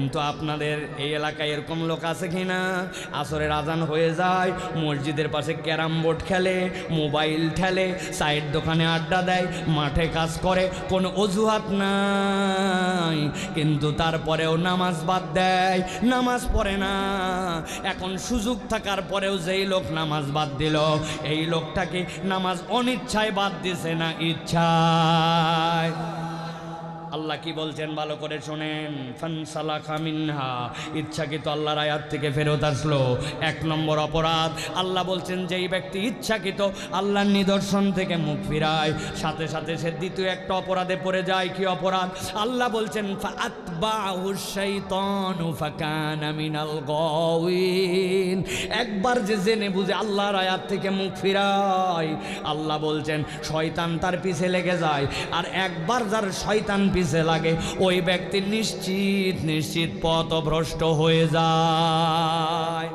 কিন্তু আপনাদের এই এলাকায় এরকম লোক আছে কি না আসরের আজান হয়ে যায়, মসজিদের পাশে ক্যারাম বোর্ড খেলে, মোবাইল ঠেলে সাইড দোকানে আড্ডা দেয়, মাঠে কাজ করে, কোনো অজুহাত নাই। কিন্তু তারপরেও নামাজ বাদ দেয়, নামাজ পড়ে না। এখন সুযোগ থাকার পরেও যেই লোক নামাজ বাদ দিল, এই লোকটাকে নামাজ অনিচ্ছায় বাদ দিছে না ইচ্ছায়। আল্লাহ কি বলছেন? ভালো করে শোনেন। ফানসালাখা মিনহা। ইচ্ছাকৃত আল্লাহর আয়াত থেকে ফেরত আসলো। এক নম্বর অপরাধ, আল্লাহ বলছেন যেই ব্যক্তি ইচ্ছাকৃত আল্লাহর নিদর্শন থেকে মুখ ফিরায়, সাথে সাথে সে দ্বিতীয় একটা অপরাধে পড়ে যায়। কি অপরাধ? আল্লাহ বলছেন একবার যে জেনে বুঝে আল্লাহর আয়াত থেকে মুখ ফিরায়, আল্লাহ বলছেন, শয়তান তার পিছে লেগে যায়। আর একবার যার শয়তান পিছে লাগে। ওই ব্যক্তি নিশ্চিত নিশ্চিত পথভ্রষ্ট হয়ে যায়।